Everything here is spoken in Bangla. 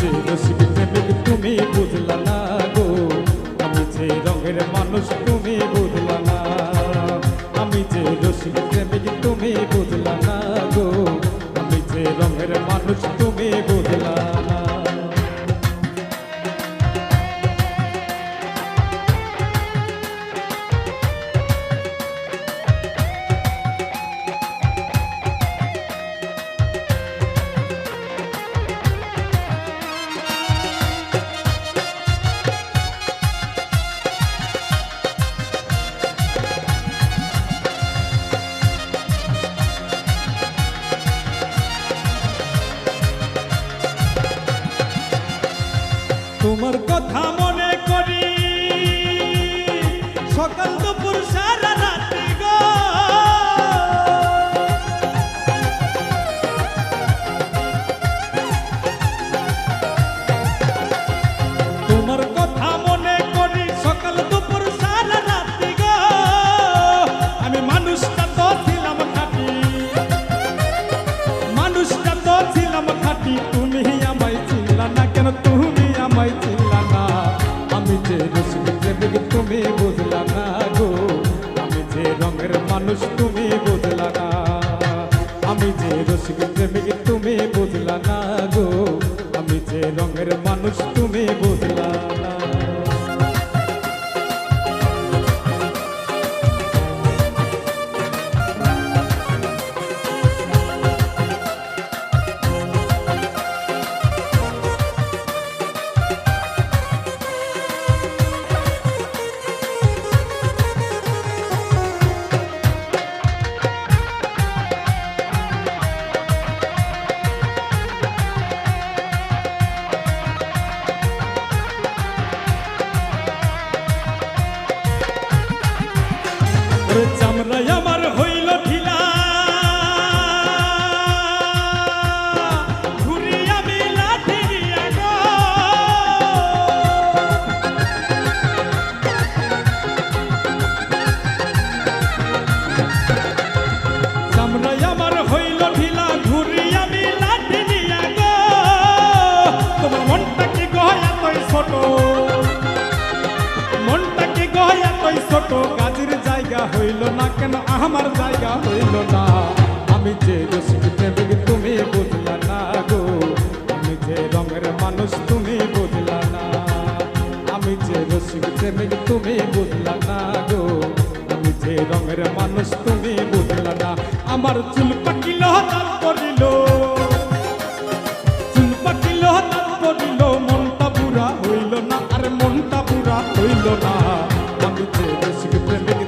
যে রসিক প্রেমিক তুমি বুঝলা না গো। আমি যে রঙের মানুষ, তুমি বুঝলা না। আমি যে রসিক প্রেমিক তুমি বুঝলা না গো। আমি যে রঙের মানুষ, তুমি বুঝলা তোমার কথা মনে করি। সকাল দুপুর সারা রাত্রি গো। তোমার কথা মনে করি, সকাল দুপুর সারা রাত্রি গো। আমি মানুষটা তো ছিলাম খাটি। মানুষটা তো ছিলাম খাটি, তুমি আমায় চিনলা না কেন? তুমি ওরে চামড়াই আমার হইল ঢিলা। ঘুরি আমি লাঠি নিয়া গো। চামড়াই আমার হইল ঢিলা ঘুরি আমি লাঠি নিয়া গো। তোমার মনটা কি গয় এতই ছোট? মনটা কি গয় এতই ছোট? আমার জায়গা হইল না। আমি যে রসিক প্রেমিক, তুমি বুঝলা না গো। আমি যে রঙের মানুষ, তুমি বুঝলা না। আমি যে রসিক প্রেমিক, তুমি বুঝলা না গো। আমি যে রঙের মানুষ, তুমি বুঝলা না। আমার চুল পাকিল দাঁত করিল চুল পাকিল দাঁত করিল মনটা বুড়া হইল না, আর মনটা বুড়া হইল না। আমি যে রসিক প্রেমিক